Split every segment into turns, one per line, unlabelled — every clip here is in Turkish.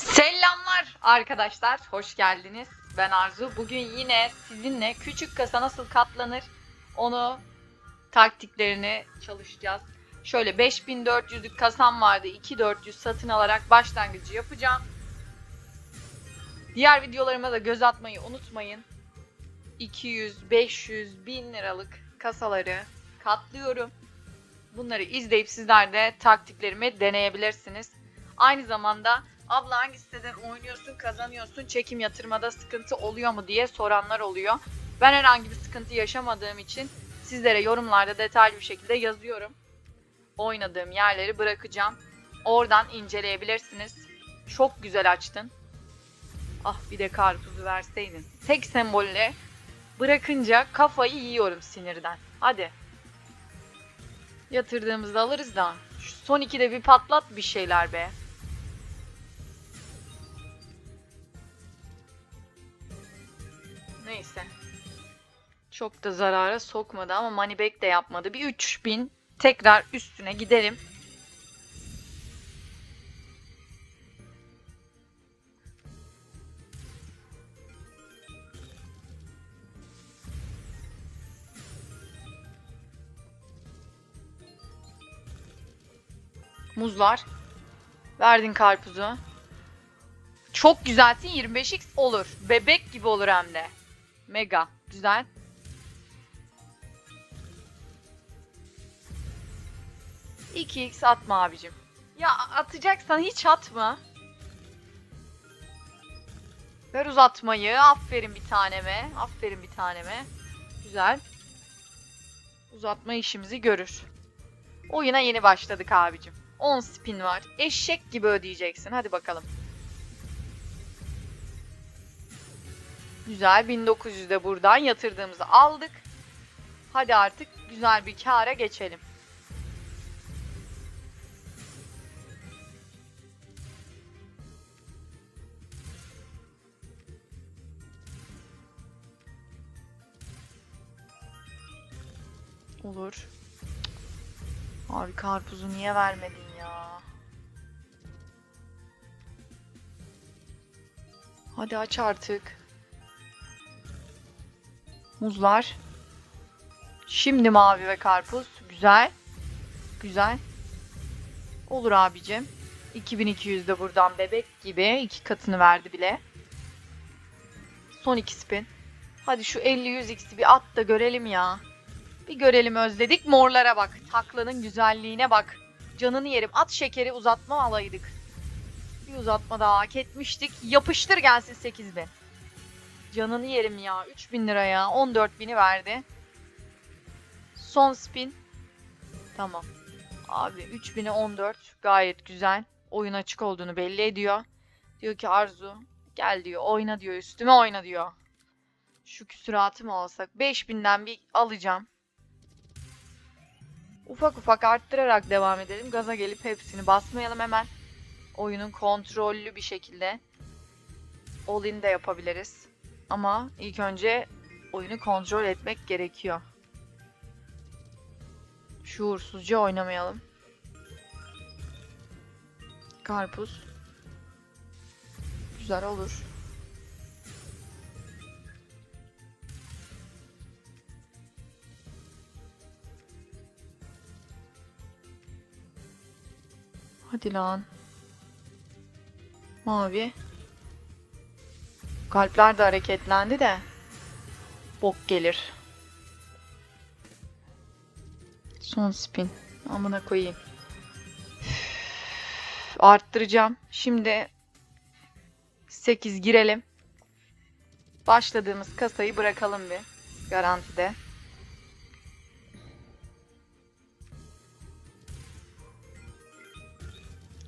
Selamlar arkadaşlar, hoş geldiniz. Ben Arzu. Bugün yine sizinle küçük kasa nasıl katlanır onu taktiklerini çalışacağız. Şöyle 5400'lük kasam vardı. 2400 satın alarak başlangıcı yapacağım. Diğer videolarıma da göz atmayı unutmayın. 200, 500, 1000 liralık kasaları katlıyorum. Bunları izleyip sizler de taktiklerimi deneyebilirsiniz. Aynı zamanda abla hangi siteden oynuyorsun, kazanıyorsun, çekim yatırmada sıkıntı oluyor mu diye soranlar oluyor. Ben herhangi bir sıkıntı yaşamadığım için sizlere yorumlarda detaylı bir şekilde yazıyorum. Oynadığım yerleri bırakacağım. Oradan inceleyebilirsiniz. Çok güzel açtın. Ah bir de karpuzu verseydin. Tek sembolle bırakınca kafayı yiyorum sinirden. Hadi. Yatırdığımızda alırız da. Şu son ikide bir patlat bir şeyler be. Neyse. Çok da zarara sokmadı ama money back de yapmadı. Bir 3000 tekrar üstüne gidelim. Muzlar. Verdin karpuzu. Çok güzelsin 25x olur. Bebek gibi olur hem de. Mega. Güzel. İki x atma abicim. Ya atacaksan hiç atma. Ver uzatmayı. Aferin bir taneme. Aferin bir taneme. Güzel. Uzatma işimizi görür. Oyuna yeni başladık abicim. 10 spin var. Eşek gibi ödeyeceksin. Hadi bakalım. Güzel 1900'de buradan yatırdığımızı aldık. Hadi artık güzel bir kâra geçelim. Olur. Abi karpuzu niye vermedin ya? Hadi aç artık. Muzlar. Şimdi mavi ve karpuz. Güzel. Güzel. Olur abicim. 2200 de buradan bebek gibi. iki katını verdi bile. Son iki spin. Hadi şu 50-100x'i bir at da görelim ya. Bir görelim özledik. Morlara bak. Taklanın güzelliğine bak. Canını yerim. At şekeri uzatma alaydık. Bir uzatma daha hak etmiştik. Yapıştır gelsin 8000. Canını yerim ya. 3000 lira ya. 14.000'i verdi. Son spin. Tamam. Abi 3000'e 14. Gayet güzel. Oyun açık olduğunu belli ediyor. Diyor ki Arzu gel diyor oyna diyor üstüme oyna diyor. Şu küsuratı mı alsak? 5000'den bir alacağım. Ufak ufak arttırarak devam edelim. Gaza gelip hepsini basmayalım hemen. Oyunun kontrollü bir şekilde all-in de yapabiliriz. Ama ilk önce oyunu kontrol etmek gerekiyor. Şuursuzca oynamayalım. Karpuz. Güzel olur. Hadi lan. Mavi. Kalpler de hareketlendi de. Bok gelir. Son spin. Amına koyayım. Arttıracağım. Şimdi 8 girelim. Başladığımız kasayı bırakalım bir. Garantide.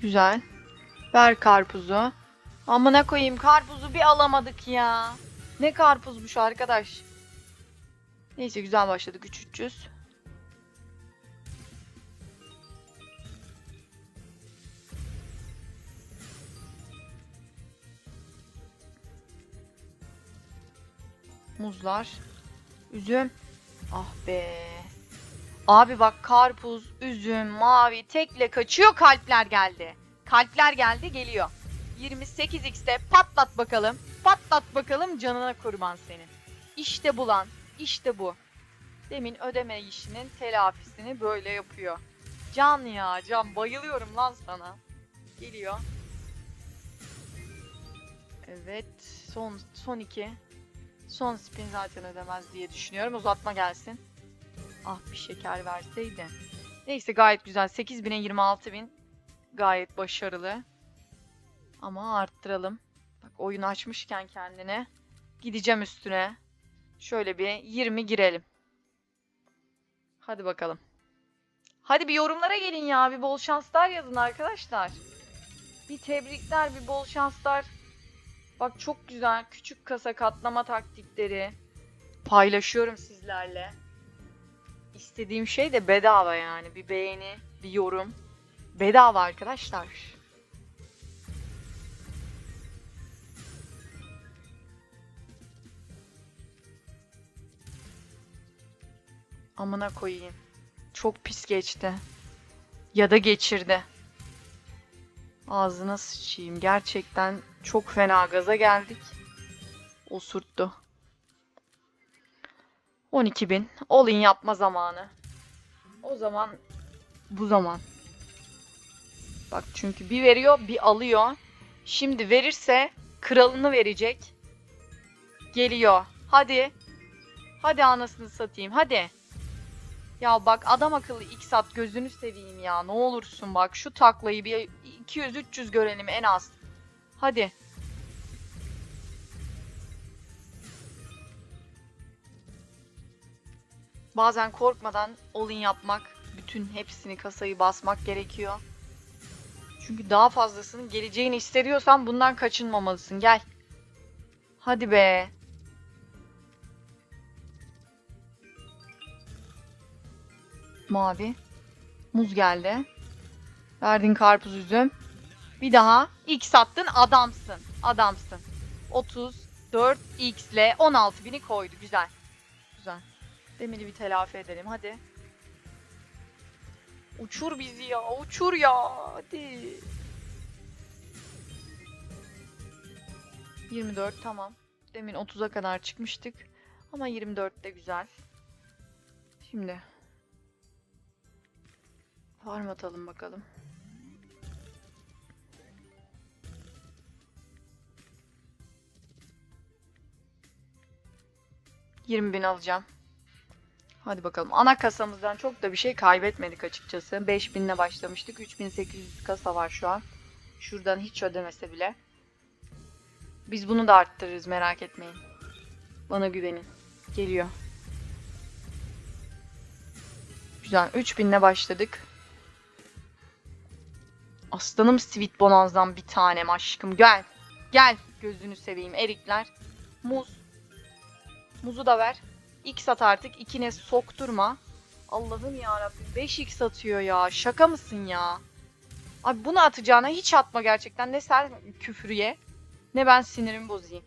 Güzel. Ver karpuzu. Amına koyayım karpuzu bir alamadık ya. Ne karpuzmuş arkadaş. Neyse güzel başladık 3300. Muzlar. Üzüm. Ah be. Abi bak karpuz, üzüm, mavi tekle kaçıyor kalpler geldi. Kalpler geldi geliyor. 28x'te patlat bakalım. Patlat bakalım canına kurban senin. İşte bu lan. İşte bu. Demin ödeme işinin telafisini böyle yapıyor. Can ya can bayılıyorum lan sana. Geliyor. Evet son son iki. Son spin zaten ödemez diye düşünüyorum. Uzatma gelsin. Ah bir şeker verseydi. Neyse gayet güzel. 8000'e 26000 gayet başarılı. Ama arttıralım. Bak oyun açmışken kendine. Gideceğim üstüne. Şöyle bir 20 girelim. Hadi bakalım. Hadi bir yorumlara gelin ya. Bir bol şanslar yazın arkadaşlar. Bir tebrikler, bir bol şanslar. Bak çok güzel küçük kasa katlama taktikleri paylaşıyorum sizlerle. İstediğim şey de bedava yani. Bir beğeni, bir yorum. Bedava arkadaşlar. Amına koyayım. Çok pis geçti. Ya da geçirdi. Ağzına sıçayım. Gerçekten çok fena gaza geldik. Osurttu. 12.000. All in yapma zamanı. O zaman bu zaman. Bak çünkü bir veriyor bir alıyor. Şimdi verirse kralını verecek. Geliyor. Hadi. Hadi anasını satayım. Hadi. Ya bak adam akıllı X at gözünü seveyim ya. Ne olursun bak şu taklayı bir 200-300 görelim en az. Hadi. Bazen korkmadan all-in yapmak, bütün hepsini kasayı basmak gerekiyor. Çünkü daha fazlasının geleceğini hissediyorsan bundan kaçınmamalısın. Gel. Hadi be. Mavi. Muz geldi. Verdin karpuz üzüm. Bir daha. X attın adamsın. Adamsın. 34 X ile 16 bini koydu. Güzel. Güzel. Demiri bir telafi edelim. Hadi. Uçur bizi ya. Uçur ya. Hadi. 24 tamam. Demin 30'a kadar çıkmıştık. Ama 24 de güzel. Şimdi farm atalım bakalım. Yirmi bin alacağım. Hadi bakalım. Ana kasamızdan çok da bir şey kaybetmedik açıkçası. 5000 ile başlamıştık. 3800 kasa var şu an. Şuradan hiç ödemese bile. Biz bunu da arttırırız merak etmeyin. Bana güvenin. Geliyor. Güzel. 3000 ile başladık. Aslanım Sweet Bonanza'dan bir tanem aşkım. Gel. Gel. Gözünü seveyim. Erikler. Muz. Muzu da ver. X at artık. İkine sokturma. Allah'ım yarabbim. 5x atıyor ya. Şaka mısın ya? Abi bunu atacağına hiç atma gerçekten. Ne sen küfür ye. Ne ben sinirimi bozayım.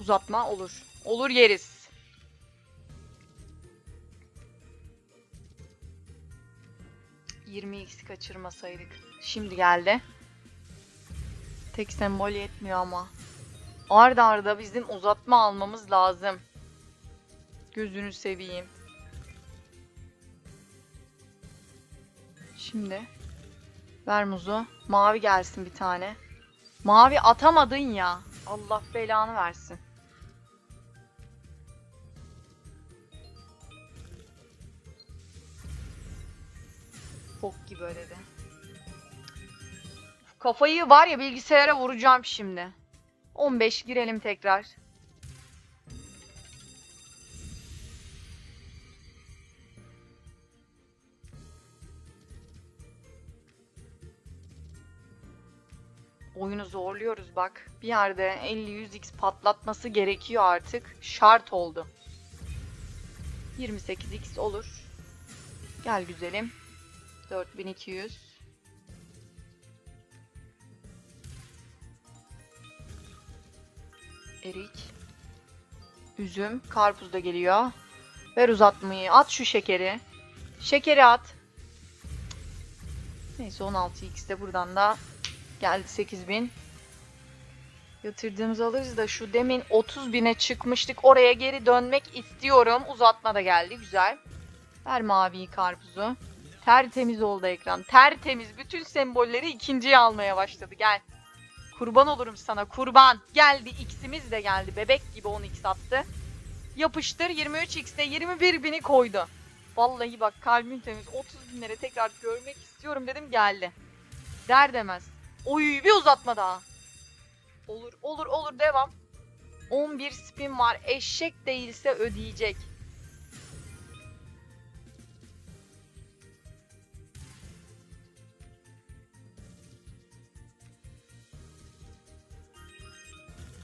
Uzatma olur. Olur yeriz. Yirmi x kaçırmasaydık. Şimdi geldi. Tek sembol yetmiyor ama. Arda arda bizim uzatma almamız lazım. Gözünü seveyim. Şimdi ver muzu. Mavi gelsin bir tane. Mavi atamadın ya. Allah belanı versin. Bok gibi öyle de. Kafayı var ya bilgisayara vuracağım şimdi. 15 girelim tekrar. Oyunu zorluyoruz bak. Bir yerde 50-100x patlatması gerekiyor artık. Şart oldu. 28x olur. Gel güzelim. 4200. Erik. Üzüm. Karpuz da geliyor. Ver uzatmayı. At şu şekeri. Şekeri at. Neyse. Neyse 16x de buradan da geldi 8000. Yatırdığımızı alırız da şu demin 30 bine çıkmıştık. Oraya geri dönmek istiyorum. Uzatma da geldi. Güzel. Ver maviyi karpuzu. Tertemiz oldu ekran. Tertemiz. Bütün sembolleri ikinciye almaya başladı. Gel. Kurban olurum sana. Kurban. Geldi. X'imiz de geldi. Bebek gibi 10x attı. Yapıştır. 23x'te 21 bini koydu. Vallahi bak kalbim temiz. 30 binlere tekrar görmek istiyorum dedim geldi. Der demez. Oy bir uzatma daha. Olur olur olur devam. 11 spin var. Eşek değilse ödeyecek.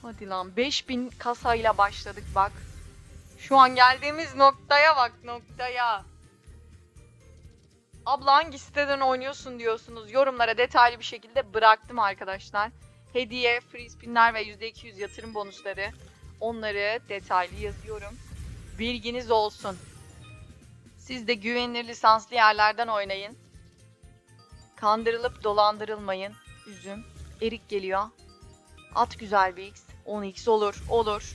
Hadi lan 5000 kasayla başladık bak. Şu an geldiğimiz noktaya bak noktaya. Abla hangi siteden oynuyorsun diyorsunuz. Yorumlara detaylı bir şekilde bıraktım arkadaşlar. Hediye, free spinler ve %200 yatırım bonusları. Onları detaylı yazıyorum. Bilginiz olsun. Siz de güvenilir lisanslı yerlerden oynayın. Kandırılıp dolandırılmayın. Üzüm. Erik geliyor. At güzel bir X. 10x olur. Olur.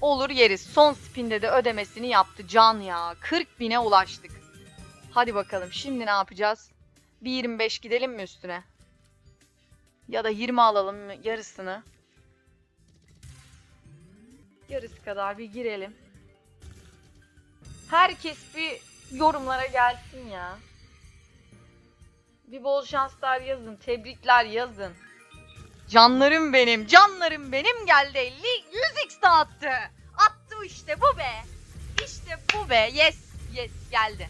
Olur yeriz. Son spinde de ödemesini yaptı. Can ya. 40 bine ulaştık. Hadi bakalım. Şimdi ne yapacağız? Bir 25 gidelim mi üstüne? Ya da 20 alalım yarısını? Yarısı kadar bir girelim. Herkes bir yorumlara gelsin ya. Bir bol şanslar yazın. Tebrikler yazın. Canlarım benim, canlarım benim geldi 50, 100x dağıttı. Attı işte bu be. İşte bu be. Yes, yes geldi.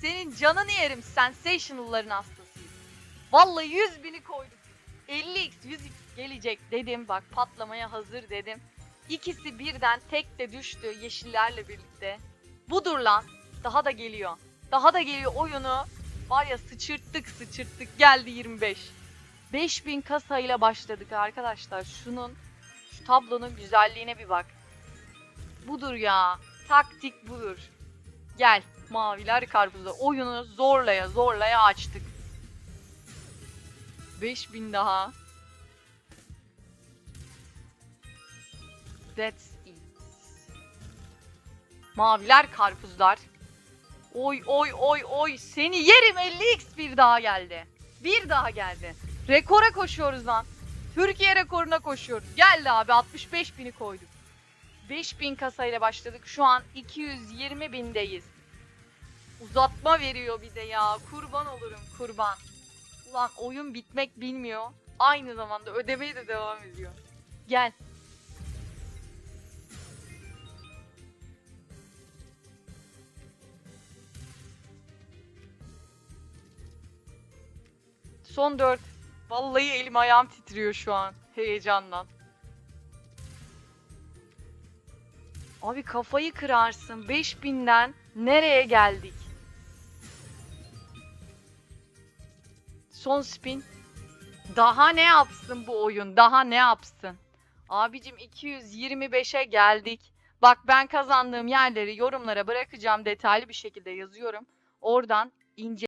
Senin canını yerim sensational'ların hastasıyız. Vallahi 100 bini koyduk. 50x, 100x gelecek dedim. Bak patlamaya hazır dedim. İkisi birden tek de düştü yeşillerle birlikte. Budur lan. Daha da geliyor. Daha da geliyor oyunu. Var ya sıçırttık sıçırttık geldi 25. 5000 kasayla başladık arkadaşlar. Şunun şu tablonun güzelliğine bir bak. Budur ya. Taktik budur. Gel maviler karpuzu. Oyunu zorlaya zorlaya açtık. 5000 daha. That's it. Maviler karpuzlar. Oy oy oy oy seni yerim 50x bir daha geldi. Bir daha geldi. Rekora koşuyoruz lan. Türkiye rekoruna koşuyoruz. Geldi abi 65 bini koyduk. 5000 kasayla başladık. Şu an 220 bindeyiz. Uzatma veriyor bir de ya. Kurban olurum kurban. Ulan oyun bitmek bilmiyor. Aynı zamanda ödemeye de devam ediyor. Gel. Son 4. Vallahi elim ayağım titriyor şu an heyecandan. Abi kafayı kırarsın. 5000'den nereye geldik? Son spin. Daha ne yapsın bu oyun? Daha ne yapsın? Abicim 225'e geldik. Bak ben kazandığım yerleri yorumlara bırakacağım. Detaylı bir şekilde yazıyorum. Oradan ince